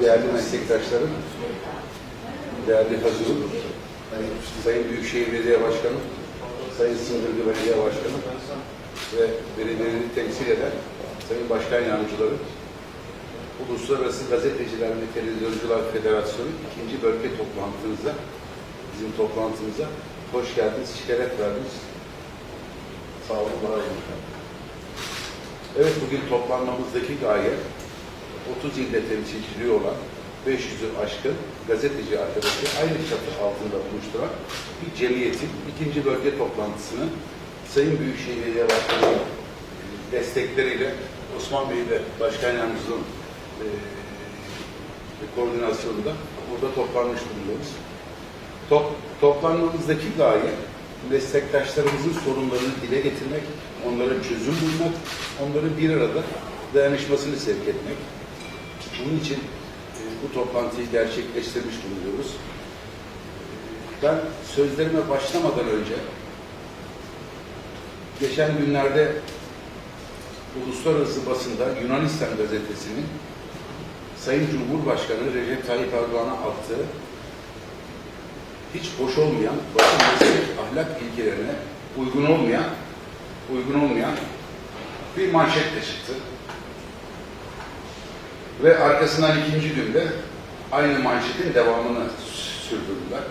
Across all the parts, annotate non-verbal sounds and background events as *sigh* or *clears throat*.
değerli meslektaşlarım, değerli hazırım, Sayın Büyükşehir Belediye Başkanı, Sayın Sındırgı Belediye Başkanı ve belediyeleri temsil eden Sayın Başkan Yardımcıları, Uluslararası Gazeteciler ve Televizyoncular Federasyonu ikinci bölge toplantımıza, bizim toplantımıza hoş geldiniz, şeref verdiniz. Sağ olun, var olun. Evet, bugün toplanmamızdaki gaye 30 ilde temsilciliği olan 500'ü aşkın gazeteci arkadaşı aynı çatı altında buluşturan bir cemiyetin ikinci bölge toplantısını Sayın Büyükşehir Belediye Başkanı'nın destekleriyle Osman Bey ve Başkan Yardımcımızın e, koordinasyonunda burada toplanmış bulunuyoruz. Top, toplanmamızdaki gaye meslektaşlarımızın sorunlarını dile getirmek, onlara çözüm bulmak, onların bir arada dayanışmasını sevk etmek. Bunun için e, bu toplantıyı gerçekleştirmiş bulunuyoruz. Ben sözlerime başlamadan önce geçen günlerde uluslararası basında Yunanistan gazetesinin Sayın Cumhurbaşkanı Recep Tayyip Erdoğan'a attığı hiç hoş olmayan, basın meslek ahlak ilkelerine uygun olmayan, uygun olmayan bir manşetle çıktı. Ve arkasından ikinci günde aynı manşetin devamını sürdürdüler.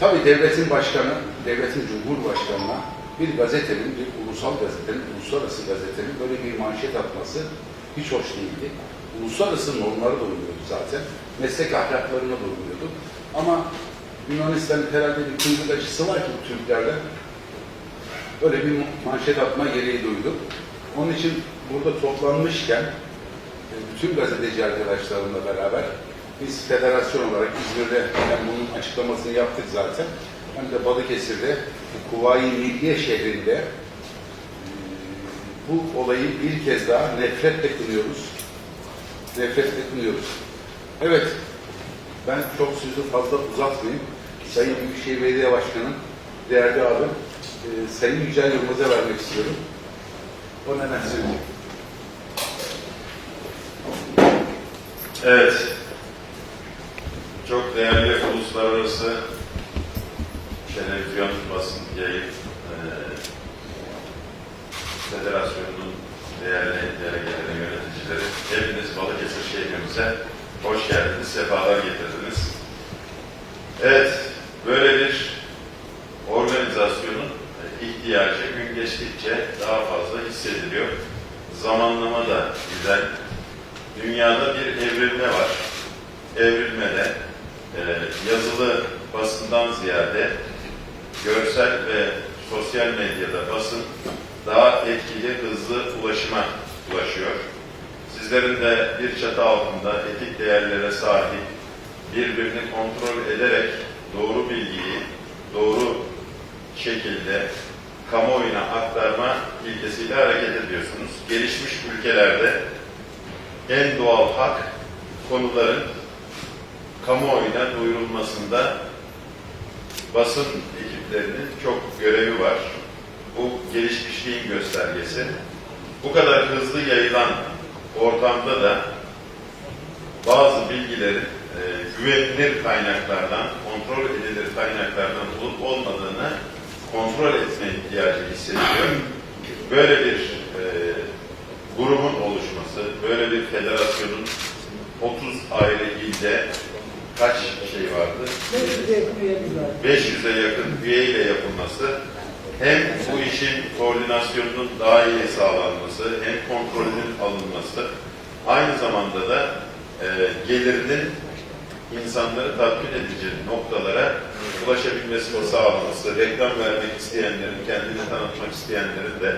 Tabii devletin başkanı, devletin cumhurbaşkanına bir gazetenin, bir ulusal gazetenin, uluslararası gazetenin böyle bir manşet atması hiç hoş değildi. Uluslararası normlara da uymuyordu zaten. Meslek ahlaklarına da uymuyordu. Ama Yunanistan'ın herhalde bir kuyruk acısı var ki Türklerle. Öyle bir manşet atma gereği duydu. Onun için burada toplanmışken bütün gazeteci arkadaşlarımla beraber biz federasyon olarak İzmir'de hem bunun açıklamasını yaptık zaten hem de Balıkesir'de Kuvayi Milliye şehrinde e, bu olayı bir kez daha nefretle kınıyoruz. Nefretle kınıyoruz. Evet, ben çok sözü fazla uzatmayayım. Sayın Büyükşehir Belediye Başkanı, değerli abim, e, Sayın Yücel Yılmaz'a vermek istiyorum. O neler söyleyecek? Evet. Çok değerli uluslararası televizyon basın yayın eee federasyonunun değerli delegeleri, yöneticileri, hepiniz Balıkesir şehrimize hoş geldiniz, sefalar getirdiniz. Evet, böyle bir organizasyonun ihtiyacı gün geçtikçe daha fazla hissediliyor. Zamanlama da güzel. Dünyada bir evrilme var. Evrilmede e, yazılı basından ziyade görsel ve sosyal medyada basın daha etkili, hızlı ulaşıma ulaşıyor. Sizlerin de bir çatı altında etik değerlere sahip, birbirini kontrol ederek doğru bilgiyi doğru şekilde kamuoyuna aktarma ilkesiyle hareket ediyorsunuz. Gelişmiş ülkelerde en doğal hak konuların kamuoyuna duyurulmasında basın ekiplerinin çok görevi var. Bu gelişmişliğin göstergesi. Bu kadar hızlı yayılan ortamda da bazı bilgilerin e, güvenilir kaynaklardan, kontrol edilir kaynaklardan olup olmadığını kontrol etme ihtiyacı hissediliyor. Böyle bir e, grubun oluşması, böyle bir federasyonun 30 ayrı ilde kaç şey vardı? 500'e yakın üyeyle yapılması hem bu işin koordinasyonunun daha iyi sağlanması hem kontrolünün alınması aynı zamanda da e, gelirinin insanları tatmin edici noktalara ulaşabilmesini sağlaması, reklam vermek isteyenlerin, kendini tanıtmak isteyenlerin de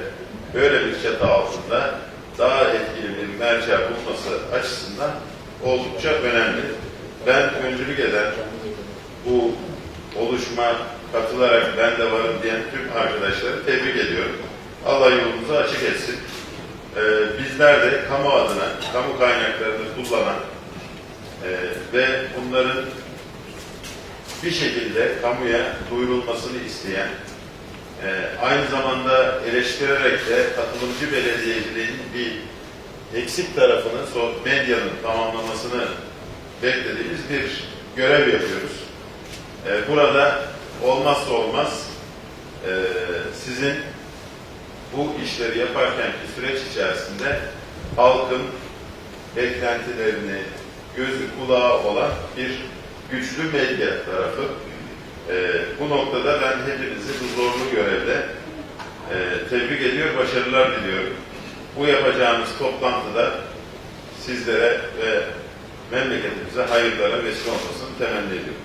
böyle bir çatı altında daha etkili bir mercek bulması açısından oldukça önemli. Ben öncülük eden bu oluşma katılarak ben de varım diyen tüm arkadaşları tebrik ediyorum. Allah yolunuzu açık etsin. Ee, bizler de kamu adına, kamu kaynaklarını kullanan e, ve bunların bir şekilde kamuya duyurulmasını isteyen, e, aynı zamanda eleştirerek de katılımcı belediyeciliğin bir eksik tarafını medyanın tamamlamasını beklediğimiz bir görev yapıyoruz. Ee, burada olmazsa olmaz e, sizin bu işleri yaparkenki süreç içerisinde halkın beklentilerini gözü kulağı olan bir güçlü medya tarafı. Ee, bu noktada ben hepinizi bu zorlu görevde e, tebrik ediyor, başarılar diliyorum. Bu yapacağımız toplantıda sizlere ve memleketimize hayırlara vesile olmasını temenni ediyorum.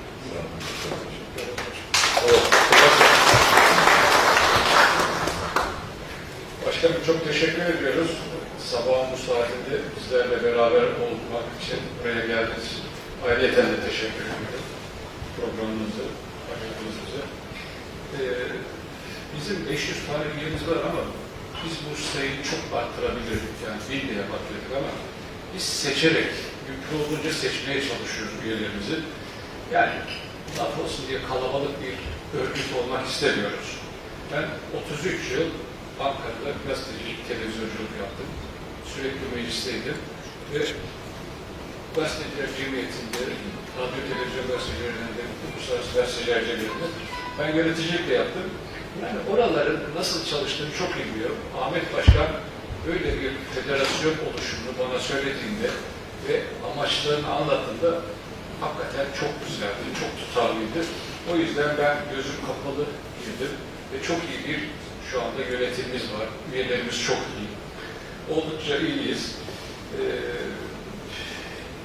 Başkanım çok teşekkür ediyoruz. Sabahın bu saatinde bizlerle beraber olmak için buraya geldiniz. Ayrıca de teşekkür ediyorum. Programınızı, ayırdığınızı. Ee, bizim 500 tane üyemiz var ama biz bu sayıyı çok arttırabilirdik. Yani bin de yapabilirdik ama biz seçerek, olduğunca seçmeye çalışıyoruz üyelerimizi. Yani laf olsun diye kalabalık bir örgüt olmak istemiyoruz. Ben 33 yıl Ankara'da gazetecilik, televizyonculuk yaptım. Sürekli meclisteydim. Ve Gazeteciler Cemiyeti'nde, radyo televizyon gazetelerinde, uluslararası gazeteciler cemiyetinde ben yöneticilik de yaptım. Yani oraların nasıl çalıştığını çok iyi biliyorum. Ahmet Başkan böyle bir federasyon oluşumunu bana söylediğinde ve amaçlarını anlattığında hakikaten çok güzeldi, çok tutarlıydı. O yüzden ben gözüm kapalı girdim ve çok iyi bir şu anda yönetimimiz var. Üyelerimiz çok iyi. Oldukça iyiyiz. Ee,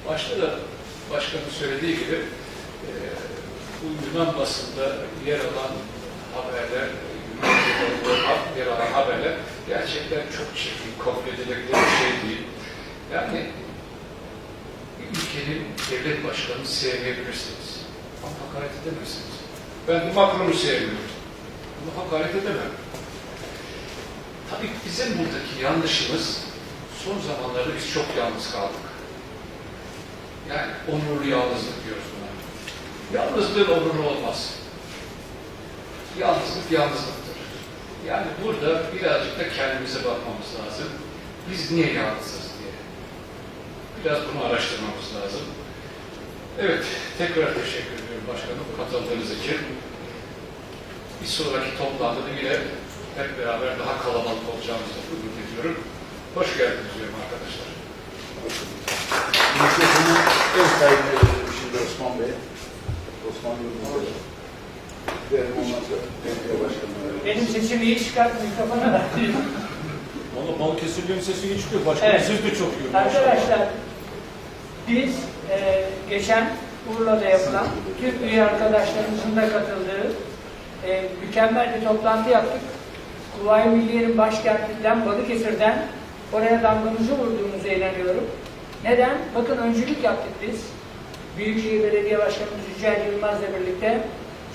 başta da başkanın söylediği gibi e, bu Yunan basında yer alan haberler, Yunan yer alan haberler gerçekten çok çirkin, kabul bir şey değil. Yani ülkenin devlet başkanını sevmeyebilirsiniz. Ama hakaret edemezsiniz. Ben de Macron'u sevmiyorum. Ama hakaret edemem. Tabii bizim buradaki yanlışımız son zamanlarda biz çok yalnız kaldık. Yani onurlu yalnızlık diyoruz buna. Yalnızlığın onuru olmaz. Yalnızlık yalnızlıktır. Yani burada birazcık da kendimize bakmamız lazım. Biz niye yalnızız. Biraz bunu araştırmamız lazım. Evet, tekrar teşekkür ediyorum başkanım katıldığınız için. Bir sonraki toplantıda yine hep beraber daha kalabalık olacağımızı umut ediyorum. Hoş geldiniz diyorum arkadaşlar. Mikrofonu ev sahibine verelim şimdi Osman Bey. Osman Yıldız Bey. Verelim ondan sonra belediye başkanına verelim. Benim sesimi iyi çıkart mikrofona da. Valla Balıkesirli'nin sesi iyi çıkıyor. Başkanım Evet. siz de çok iyi. Arkadaşlar biz e, geçen Urla'da yapılan tüm üye arkadaşlarımızın da katıldığı e, mükemmel bir toplantı yaptık. Kuvayi Milliye'nin başkentinden Balıkesir'den oraya damgamızı vurduğumuza inanıyorum. Neden? Bakın öncülük yaptık biz. Büyükşehir Belediye Başkanımız Yücel Yılmaz'la birlikte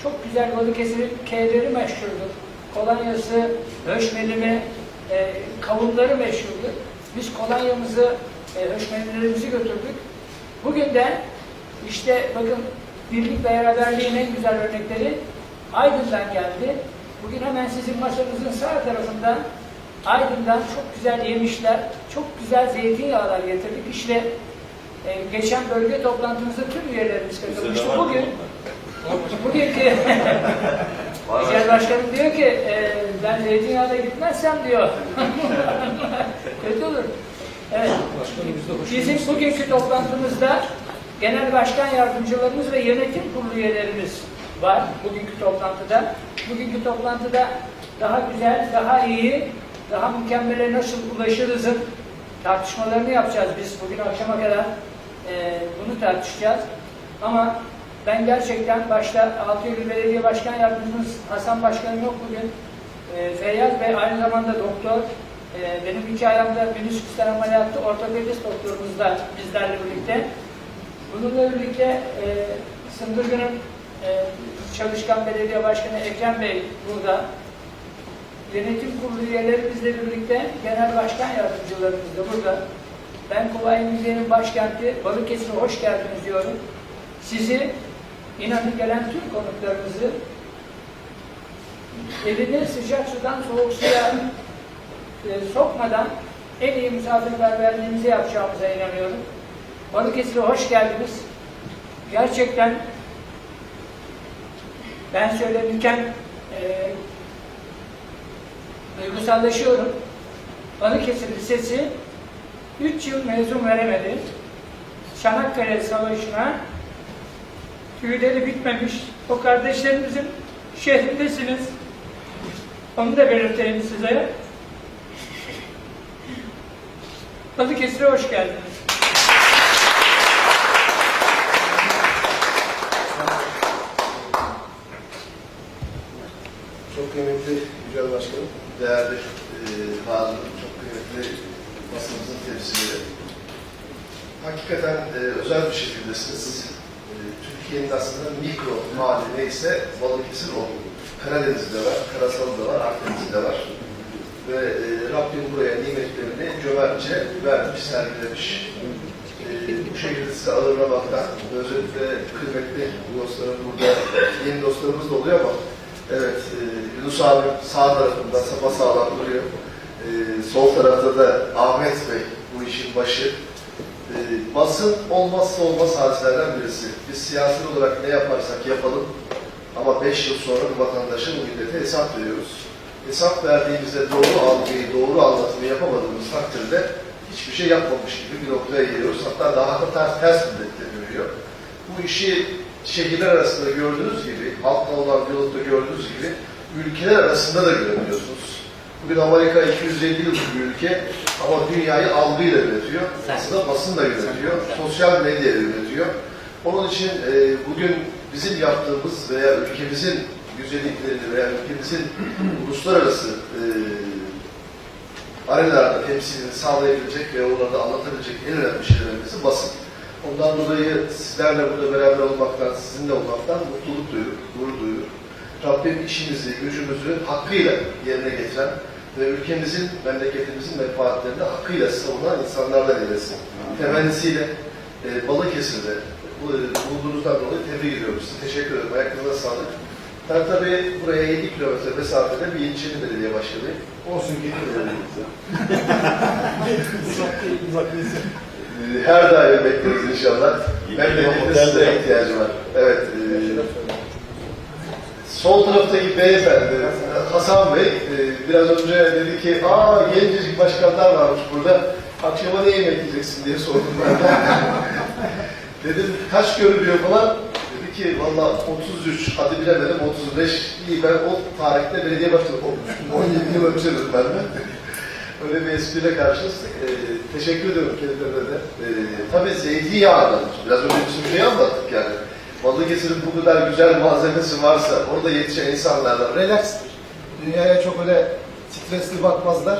çok güzel Balıkesir'in K'leri meşhurdur. Kolonyası, höşmelimi, e, kavunları meşhurdur. Biz kolonyamızı, e, höşmelilerimizi götürdük. Bugün de işte bakın birlik ve beraberliğin en güzel örnekleri Aydın'dan geldi. Bugün hemen sizin masanızın sağ tarafında Aydın'dan çok güzel yemişler, çok güzel zeytinyağlar getirdik. İşte e, geçen bölge toplantımızda tüm üyelerimiz katılmıştı. Bugün bugünkü *laughs* Yücel Başkanım diyor ki e, ben zeytinyağına gitmezsem diyor. *laughs* Kötü olur. Evet. Bizim bugünkü toplantımızda genel başkan yardımcılarımız ve yönetim kurulu üyelerimiz var bugünkü toplantıda. Bugünkü toplantıda daha güzel, daha iyi, daha mükemmele nasıl ulaşırızın tartışmalarını yapacağız biz bugün akşama kadar. e, bunu tartışacağız. Ama ben gerçekten başta Altıyolu Belediye Başkan Yardımcımız Hasan Başkanım yok bugün. E, Feyyaz Bey aynı zamanda doktor. E, benim iki ayağımda menisküsten ameliyatı ortopedist doktorumuz da bizlerle birlikte. Bununla birlikte e, Sındırgı'nın e, çalışkan belediye başkanı Ekrem Bey burada. Yönetim kurulu üyelerimizle birlikte genel başkan yardımcılarımız da burada. Ben Kuvayi Milliye'nin başkenti Balıkesir'e hoş geldiniz diyorum. Sizi inanın gelen tüm konuklarımızı elini sıcak sudan soğuk suya e, sokmadan en iyi misafirperverliğimizi yapacağımıza inanıyorum. Balıkesir'e hoş geldiniz. Gerçekten ben söylenirken e, duygusallaşıyorum. Balıkesir Lisesi 3 yıl mezun veremedi. Çanakkale Savaşı'na tüyleri bitmemiş o kardeşlerimizin şehrindesiniz. Onu da belirteyim size. Balıkesir'e hoş geldiniz. Çok kıymetli Yücel Başkanım, değerli e, çok kıymetli basınımızın temsilcileri. Hakikaten e, özel bir şekildesiniz. E, Türkiye'nin aslında mikro hali neyse Balıkesir o. Karadeniz'de var, Karasalı'da var, Akdeniz'de var. Ve e, Rabbim buraya nimetlerini cömertçe vermiş, sergilemiş. E, bu şekilde size ağırlamaktan, özellikle kıymetli dostlarım burada, yeni dostlarımız da oluyor ama Evet, e, Yunus abi sağ tarafında sapa sağlam duruyor. E, sol tarafta da Ahmet Bey bu işin başı. E, basın olmazsa olmaz hadiselerden birisi. Biz siyasi olarak ne yaparsak yapalım ama 5 yıl sonra bu vatandaşa bu millete hesap veriyoruz. Hesap verdiğimizde doğru algıyı, doğru anlatımı yapamadığımız takdirde hiçbir şey yapmamış gibi bir noktaya geliyoruz. Hatta daha da ters, ters noktaya dönüyor. Bu işi şehirler arasında gördüğünüz gibi, halkla olan diyalogda gördüğünüz gibi ülkeler arasında da görebiliyorsunuz. Bugün Amerika 250 yıllık bir ülke ama dünyayı algıyla yönetiyor. Aslında basın da yönetiyor, sosyal medya yönetiyor. Onun için e, bugün bizim yaptığımız veya ülkemizin güzelliklerini veya ülkemizin *clears throat* uluslararası e, arenalarda temsilini sağlayabilecek ve onları anlatabilecek en önemli şeylerimizin basın. Ondan dolayı sizlerle burada beraber olmaktan, sizinle olmaktan mutluluk duyuyorum, gurur duyuyorum. Rabbim işimizi, gücümüzü hakkıyla yerine getiren ve ülkemizin, memleketimizin menfaatlerini hakkıyla savunan insanlarla eylesin. Temennisiyle e, Balıkesir'de bu, bulunduğunuzdan dolayı tebrik ediyorum sizi. Teşekkür ederim. Ayaklarınıza sağlık. Ben tabii buraya 7 kilometre mesafede bir ilçenin belediye başkanıyım. Olsun getiriyorum. Ee, Her daim bekleriz inşallah. Memleketin size ihtiyacı var. Evet. e, sol taraftaki beyefendi, Hasan Bey, e, biraz önce dedi ki, aa gencecik başkanlar varmış burada, akşama ne yemek yiyeceksin diye sordum ben de. *laughs* Dedim, kaç görünüyor falan? Dedi ki, valla 33, hadi bilemedim 35, iyi ben o tarihte belediye başkanı olmuştum, 17 yıl önce ben de. *laughs* Öyle bir espriyle karşılaştık. Ee, teşekkür ediyorum kendilerine de. Ee, tabii zeytinyağı anlatmış. Biraz önce bir şey anlattık yani. Balıkesir'in bu kadar güzel malzemesi varsa, orada yetişen insanlarla relaxtır. Dünyaya çok öyle stresli bakmazlar.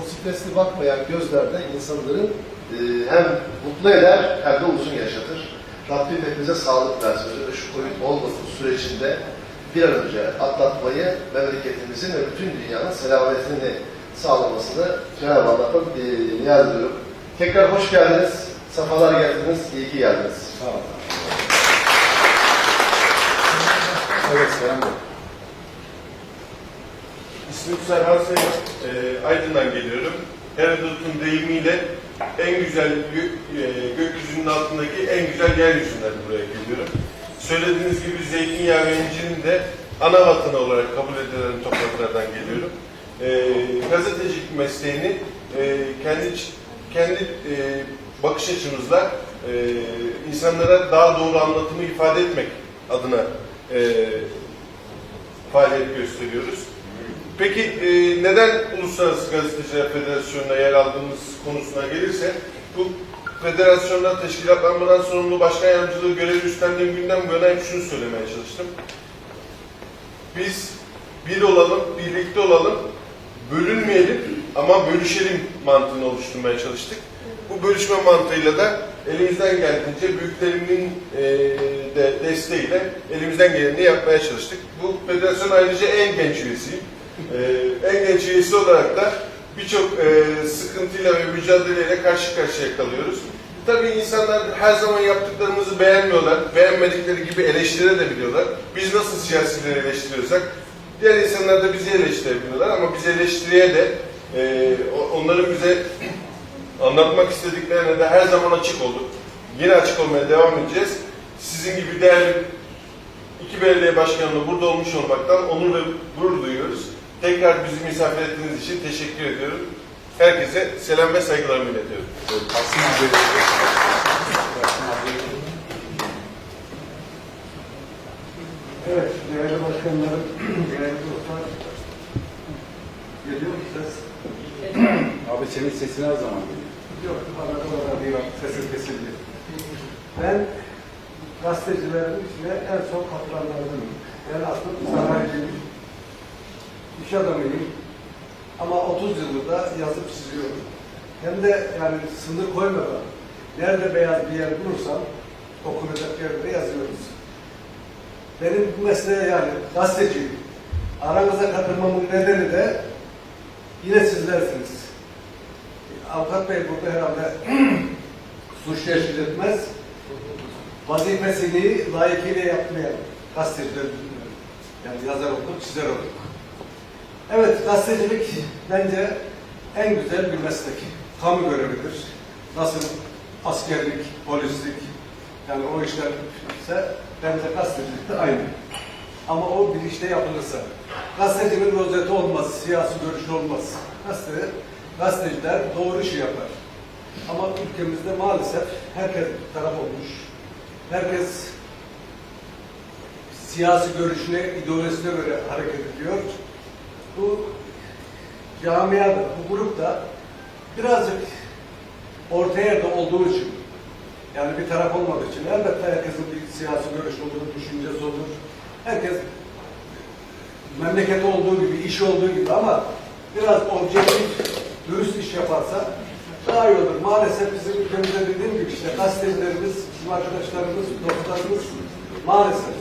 O stresli bakmayan gözlerde insanların e, hem mutlu eder hem de uzun yaşatır. Rabbim hepimize sağlık versin. Özellikle şu Covid-19 sürecinde bir an önce atlatmayı, memleketimizin ve bütün dünyanın selametini sağlamasını Cenab-ı Allah'tan e, niyaz ediyorum. Tekrar hoş geldiniz, sefalar geldiniz, iyi ki geldiniz. Sağ olun. Evet, Selam. İsmim Serhan Sayın, e, Aydın'dan geliyorum. Herodot'un deyimiyle en güzel e, gökyüzünün altındaki en güzel yeryüzünden buraya geliyorum. Söylediğiniz gibi zeytinyağı ve incirin de ana vatanı olarak kabul edilen topraklardan geliyorum. E, gazetecilik mesleğini e, kendi kendi e, bakış açımızla e, insanlara daha doğru anlatımı ifade etmek adına e, faaliyet gösteriyoruz. Peki e, neden Uluslararası Gazeteciler Federasyonu'na yer aldığımız konusuna gelirse bu federasyondan teşkilatlanmadan sorumlu başkan yardımcılığı görevi üstlendiğim günden bu yana hep şunu söylemeye çalıştım. Biz bir olalım, birlikte olalım, bölünmeyelim ama bölüşelim mantığını oluşturmaya çalıştık. Bu bölüşme mantığıyla da elimizden geldiğince büyüklerimin e, de desteğiyle elimizden geleni yapmaya çalıştık. Bu federasyon ayrıca en genç üyesiyim. E, en genç üyesi olarak da birçok e, sıkıntıyla ve mücadeleyle karşı karşıya kalıyoruz. Tabii insanlar her zaman yaptıklarımızı beğenmiyorlar. Beğenmedikleri gibi eleştirebiliyorlar. Biz nasıl siyasileri eleştiriyorsak diğer insanlar da bizi eleştirebiliyorlar ama biz eleştiriye de e, onların bize Anlatmak istediklerine de her zaman açık olduk. Yine açık olmaya devam edeceğiz. Sizin gibi değerli iki belediye başkanının burada olmuş olmaktan onur ve gurur duyuyoruz. Tekrar bizi misafir ettiğiniz için teşekkür ediyorum. Herkese selam ve saygılarımı iletiyorum. Abi. Abi. Evet, değerli başkanlarım, değerli dostlar. Geliyor mu ses? *clears throat* Abi senin sesin her zaman geliyor. Yok, kadar değil, sesim kesildi. Ben gazetecilerin içine en son katılanlardanım. Ben aslında sanayiciyim, iş adamıyım. Ama 30 yıldır da yazıp çiziyorum. Hem de yani sınır koymadan, nerede beyaz bir yer bulursam okunacak yerde yazıyoruz. Benim bu mesleğe yani gazeteciyim. Aranıza katılmamın nedeni de yine sizlersiniz. Avukat Bey burada herhalde *clears throat* suç teşkil etmez. Vazifesini layıkıyla yapmayan gazeteciler. Yani yazar olduk, çizer olduk. Evet, gazetecilik bence en güzel bir meslek. Kamu görevidir. Nasıl askerlik, polislik, yani o işler ise bence gazetecilik de aynı. Ama o bir işte yapılırsa. Gazetecinin rozeti olmaz, siyasi görüşü olmaz. Gazete, gazeteciler doğru işi yapar. Ama ülkemizde maalesef herkes taraf olmuş. Herkes siyasi görüşüne, ideolojisine göre hareket ediyor. Bu camiada, bu grup da birazcık orta yerde olduğu için, yani bir taraf olmadığı için elbette herkesin bir siyasi görüşü olur, düşüncesi olur. Herkes memleketi olduğu gibi, işi olduğu gibi ama biraz objektif, dürüst iş yaparsa daha iyi olur. Maalesef bizim ülkemizde dediğim gibi işte gazetecilerimiz, bizim arkadaşlarımız, dostlarımız maalesef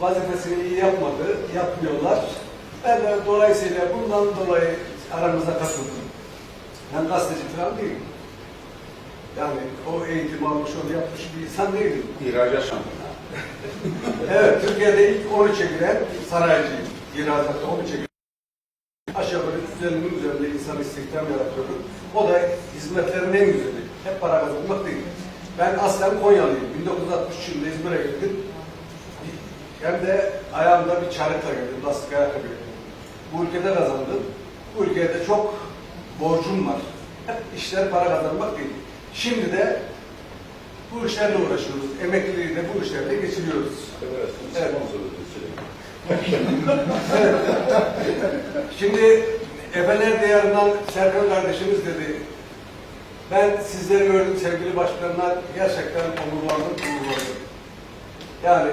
vazifesini iyi yapmadı, yapmıyorlar. Ben de dolayısıyla bundan dolayı aramıza katıldım. Ben gazeteci falan değilim. Yani o eğitim almış, onu yapmış bir insan değilim. İhracat şampiyonu. *laughs* Evet, Türkiye'de ilk 13'e giren sanayiciyim. İhracatta 13'e giren. Aşağı yukarı 150'nin üzerinde insan istihdam yaratıyorduk. O da hizmetlerin en güzeli. Hep para kazanmak değil. Ben aslen Konyalıyım. 1963 yılında İzmir'e gittim. Hem de ayağımda bir çarıkla geldim, lastik ayakkabı geldim. Bu ülkede kazandım. Bu ülkede çok borcum var. Hep işler para kazanmak değil. Şimdi de bu işlerle uğraşıyoruz. Emekliliği de bu işlerle geçiriyoruz. Evet. Evet. Şimdi Efeler Diyarı'ndan Serkan kardeşimiz dedi. Ben sizleri gördüm sevgili başkanlar. Gerçekten onurlandım, gururlandım. Yani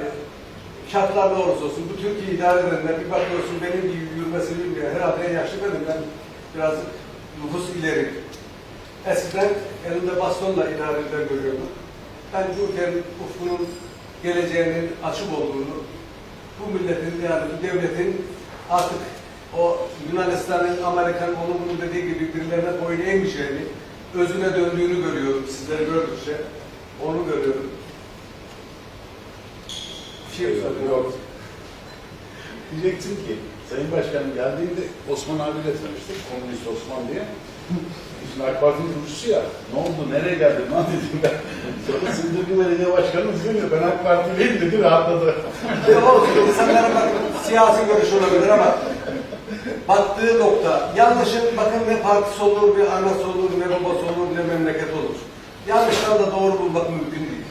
şartlar ne olursa olsun bu Türkiye idare edenler bir bakıyorsun benim gibi yürümesini bilmiyor. Herhalde en yaşlı benim. Ben biraz nüfus ileri. Eskiden elimde bastonla idareler görüyordum. Ben bu ülkenin ufkunun geleceğinin açık olduğunu, bu milletin yani bu devletin artık o Yunanistan'ın, Amerikan, onun bunun dediği gibi birilerine boyun eğmeyeceğini, özüne döndüğünü görüyorum sizleri gördükçe. Onu görüyorum. Bir şey mi Yok. söylüyorum? Diyecektim ki Sayın Başkanım geldiğinde Osman abiyle tanıştık. Komünist Osman diye. Şimdi AK Parti'nin kurucusu ya. Ne oldu? Nereye geldin lan *laughs* dedim ben. Sonra Sındırgı Belediye Başkanımız diyor ya ben AK Partiliyim dedi rahatladı. Olsun, insanlara bakın, siyasi görüş olabilir ama baktığı nokta, yanlışın bakın ne partisi olur, ne anası olur, ne babası olur, ne memleket olur. Yanlışları da doğru bulmak mümkün değil.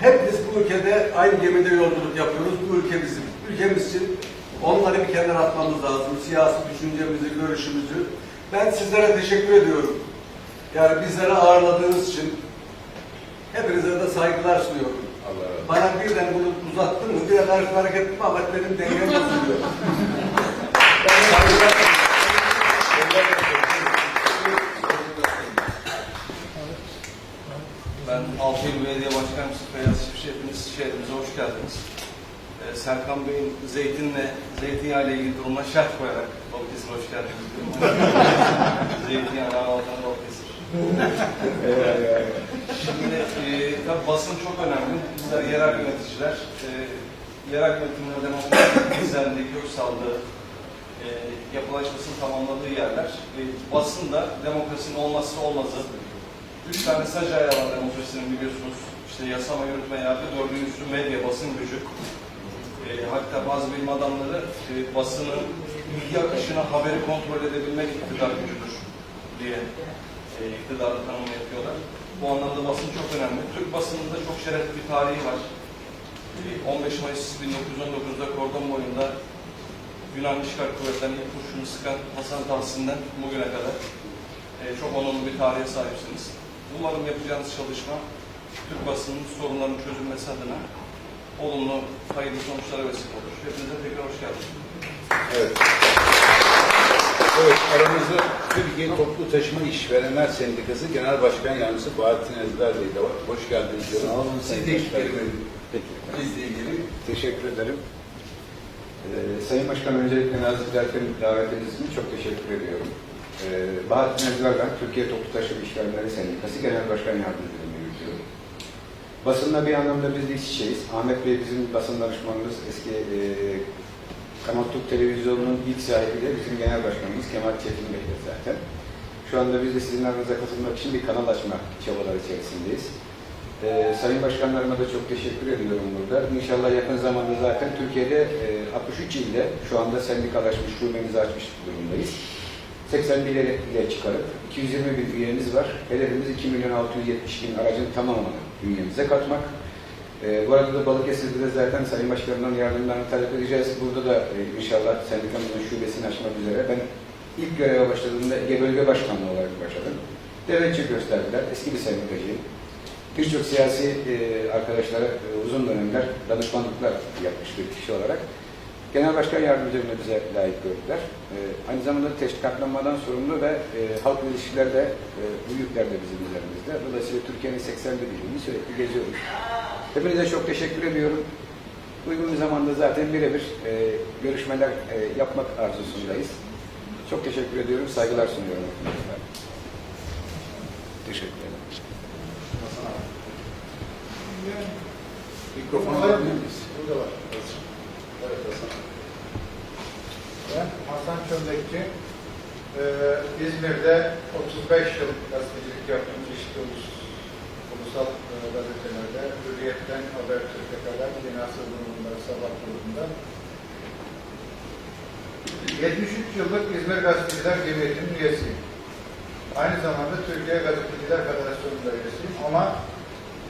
Hep biz bu ülkede aynı gemide yolculuk yapıyoruz. Bu ülke bizim. Ülkemiz için onları bir kenara atmamız lazım. Siyasi düşüncemizi, görüşümüzü. Ben sizlere teşekkür ediyorum. Yani bizleri ağırladığınız için hepinize de saygılar sunuyorum. Allah razı. Bana birden bunu uzattın mı, biraz hareket hareket ettim ama benim dengem bozuluyor. *laughs* Ben Altıyıl Belediye Başkanı hepiniz şehrimize hoş geldiniz. Ee, Serkan Bey'in zeytinle, zeytinyağı ile ilgili durumuna şart koyarak Balıkesir hoş geldiniz. *laughs* Zeytinyağı altında Balıkesir. Şimdi e, tabii basın çok önemli. Bizler yerel yöneticiler, e, yerel yönetimler demokrasi düzenli, kök saldığı, e, yapılaşmasını tamamladığı yerler. E, basın da demokrasinin olmazsa olmazı. Üç tane sac ayağı var demokrasinin biliyorsunuz. İşte yasama, yürütme, yargı, dördüncüsü medya, basın gücü. E, hatta bazı bilim adamları e, basının bilgi akışına haberi kontrol edebilmek iktidar gücüdür diye e, iktidarı tanımı yapıyorlar. Bu anlamda basın çok önemli. Türk basınında çok şerefli bir tarihi var. E, 15 Mayıs 1919'da kordon boyunda Yunan işgal kuvvetlerinin kurşunu sıkan Hasan Tahsin'den bugüne kadar e, çok onurlu bir tarihe sahipsiniz. Umarım yapacağınız çalışma Türk basının sorunlarının çözülmesi adına olumlu, hayırlı sonuçlara vesile olur. Hepinize tekrar hoş geldiniz. Evet. Evet, aramızda Türkiye Toplu Taşıma İşverenler Sendikası Genel Başkan Yardımcısı Bahattin Ezber Bey de var. Hoş geldiniz diyorum. Sağ olun, Siz de kelime bizle ilgili. Teşekkür ederim. Ee, Sayın Başkan öncelikle nazik ederken davetiniz için çok teşekkür ediyorum. Ee, Bahattin ben, Türkiye Toplu Taşıma İşverenleri Sendikası Genel Başkan Yardımcılığını yürütüyorum. Basınla bir anlamda biz de iç içeyiz. Ahmet Bey bizim basın danışmanımız, eski e, Kanal Türk Televizyonu'nun ilk sahibi de bizim genel başkanımız Kemal Çetin Bey'dir zaten. Şu anda biz de sizin aranıza katılmak için bir kanal açma çabaları içerisindeyiz. Ee, Sayın Başkanlarıma da çok teşekkür ediyorum burada. İnşallah yakın zamanda zaten Türkiye'de e, 63 ilde şu anda sendikalaşmış, şubemizi açmış durumdayız. 81 ile çıkarıp 220 bin üyemiz var. Hedefimiz 2 milyon 670 bin aracın tamamını bünyemize katmak. Ee, bu arada da Balıkesir'de de zaten Sayın Başkanım'dan yardımlarını talep edeceğiz. Burada da e, inşallah sendikamızın şubesini açmak üzere. Ben ilk göreve başladığımda Ege Bölge Başkanlığı olarak başladım. Teveccüh gösterdiler. Eski bir sendikacıyım. Birçok siyasi e, arkadaşlara e, uzun dönemler danışmanlıklar yapmış bir kişi olarak Genel Başkan Yardımcılığını bize layık gördüler. E, aynı zamanda teşkilatlanmadan sorumlu ve e, halk ilişkilerde e, bu yükler de bizim üzerimizde. Dolayısıyla Türkiye'nin 81 ilini sürekli geziyoruz. Hepinize çok teşekkür ediyorum. Uygun bir zamanda zaten birebir e, görüşmeler e, yapmak arzusundayız. Çok teşekkür ediyorum. Saygılar sunuyorum. Teşekkür ederim. Mikrofonu alabilir miyiz? Burada var. Evet, Hasan. Ben Hasan Çömlekçi. Ee, İzmir'de 35 yıl gazetecilik yaptım. Çeşitli ulus, ulusal e, gazetelerde, Hürriyet'ten Habertürk'e kadar, Yeni Asır grubunda, Sabah grubunda. 73 yıllık İzmir Gazeteciler Cemiyeti'nin üyesiyim. Aynı zamanda Türkiye Gazeteciler Federasyonu'nda üyesiyim ama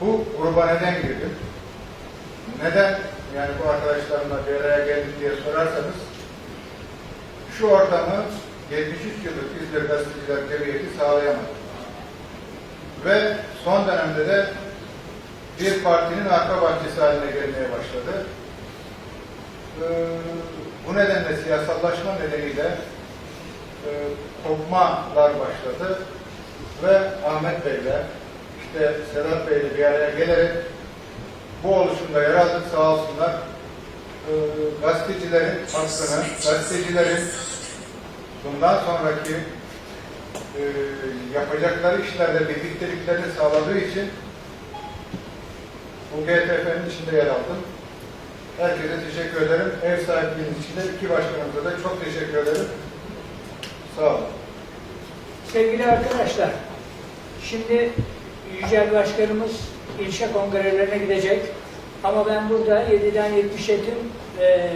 bu gruba neden girdim? Neden yani bu arkadaşlarımla bir araya geldik diye sorarsanız şu ortamı 73 yıllık İzmir Gazeteciler Cemiyeti sağlayamadı. Ve son dönemde de bir partinin arka bahçesi haline gelmeye başladı. Ee, bu nedenle siyasallaşma nedeniyle e, kopmalar başladı ve Ahmet Bey'le işte Sedat Bey'le bir araya gelerek bu oluşumda yer aldık sağ olsunlar. Ee, gazetecilerin hakkını, gazetecilerin bundan sonraki e, yapacakları işlerde birlikteliklerini sağladığı için bu GTF'nin içinde yer aldım. Herkese teşekkür ederim. Ev sahipliğiniz için de iki başkanımıza da çok teşekkür ederim. Sağ olun. Sevgili arkadaşlar, şimdi Yücel Başkanımız ilçe kongrelerine gidecek. Ama ben burada 7'den 70'e tüm e,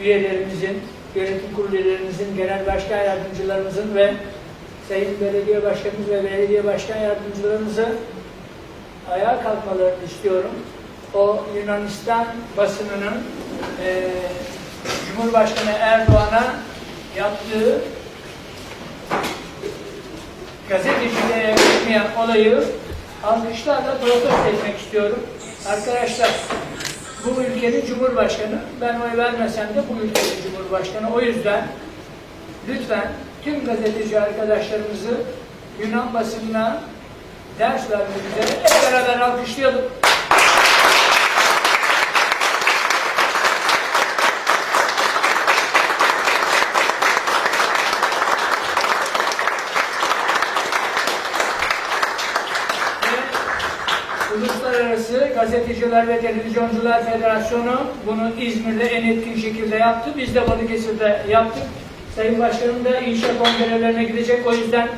üyelerimizin, yönetim kurulu üyelerimizin, genel başkan yardımcılarımızın ve Sayın Belediye Başkanımız ve Belediye Başkan Yardımcılarımızı ayağa kalkmalarını istiyorum. O Yunanistan basınının e, Cumhurbaşkanı Erdoğan'a yaptığı gazeteciliğe yakışmayan olayı alkışlarla protesto etmek istiyorum. Arkadaşlar, bu ülkenin Cumhurbaşkanı, ben oy vermesem de bu ülkenin Cumhurbaşkanı. O yüzden lütfen tüm gazeteci arkadaşlarımızı Yunan basınına ders vermek üzere hep beraber alkışlayalım. Ve Uluslararası Gazeteciler ve Televizyoncular Federasyonu bunu İzmir'de en etkin şekilde yaptı. Biz de Balıkesir'de yaptık. Sayın Başkanım da inşa kongrelerine gidecek. O yüzden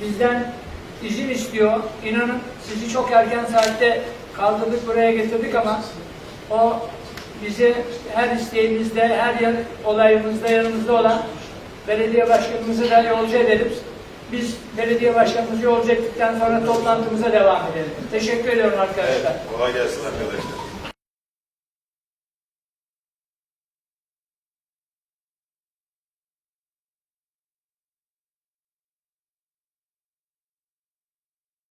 bizden izin istiyor. İnanın sizi çok erken saatte kaldırdık buraya getirdik ama o bizi her isteğimizde, her yer, olayımızda yanımızda olan belediye başkanımızı da yolcu edelim. Biz belediye başkanımızı yolcu ettikten sonra toplantımıza devam edelim. Teşekkür ediyorum arkadaşlar. Kolay gelsin arkadaşlar.